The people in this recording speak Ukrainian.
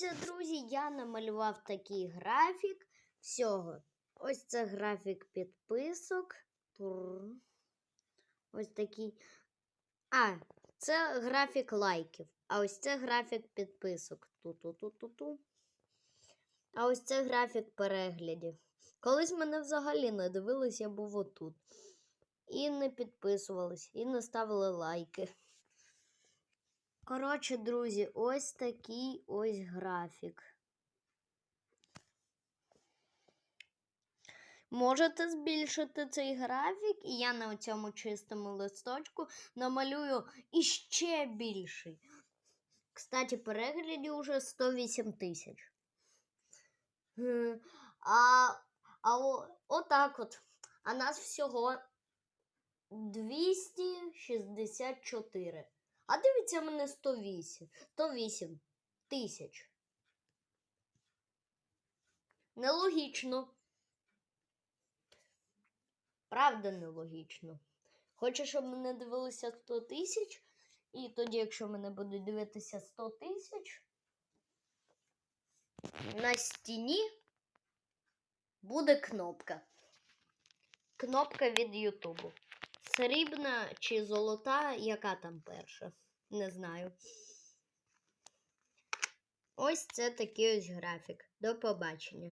Дивіться, друзі, я намалював такий графік всього. Ось це графік підписок. Ось такий. А, це графік лайків. А ось це графік підписок. Ту-ту-ту-ту-ту. А ось це графік переглядів. Колись мене взагалі не дивились, я був отут. І не підписувались, і не ставили лайки. Коротше, друзі, ось такий ось графік. Можете збільшити цей графік, і я на цьому чистому листочку намалюю іще більший. Кстати, переглядів уже 108 тисяч. А, а о, отак от. А нас всього 264. А дивіться мене 108. 108 тисяч. Нелогічно. Правда, нелогічно. Хочу, щоб мене дивилися 100 тисяч. І тоді, якщо мене будуть дивитися 100 тисяч, на стіні буде кнопка. Кнопка від Ютубу. Срібна чи золота, яка там перша? Не знаю. Ось це такий ось графік. До побачення.